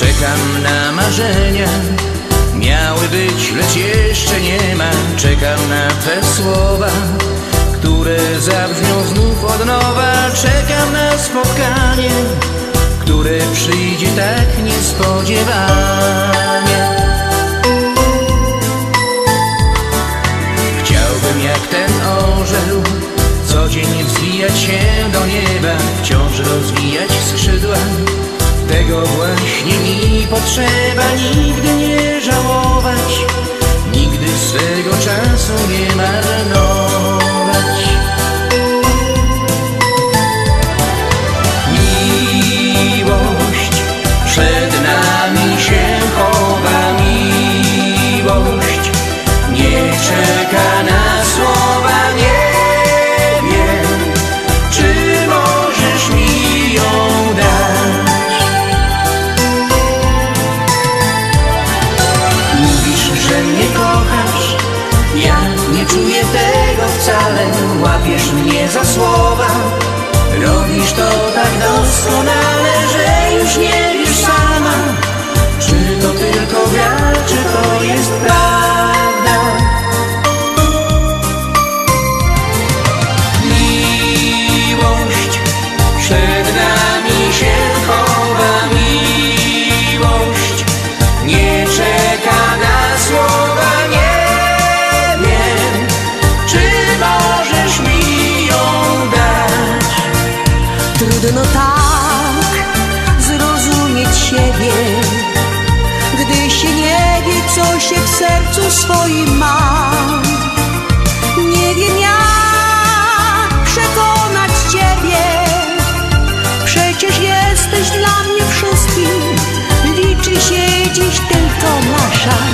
Czekam na marzenia. Miały być, lecz jeszcze nie ma. Czekam na te słowa Które zabrzmią znów od nowa. Czekam na spotkanie Które przyjdzie tak niespodziewanie. Chciałbym jak ten orzeł Co dzień wzwijać się do nieba Wciąż rozwijać skrzydła. Tego właśnie mi potrzeba Nigdy nie żałować wcale Łapiesz mnie za słowa. Robisz to tak doskonale, że już nie Trudno tak zrozumieć siebie, gdy się nie wie, co się w sercu swoim ma. Nie wiem jak przekonać ciebie, przecież jesteś dla mnie wszystkim. Liczy się dziś tylko nasza.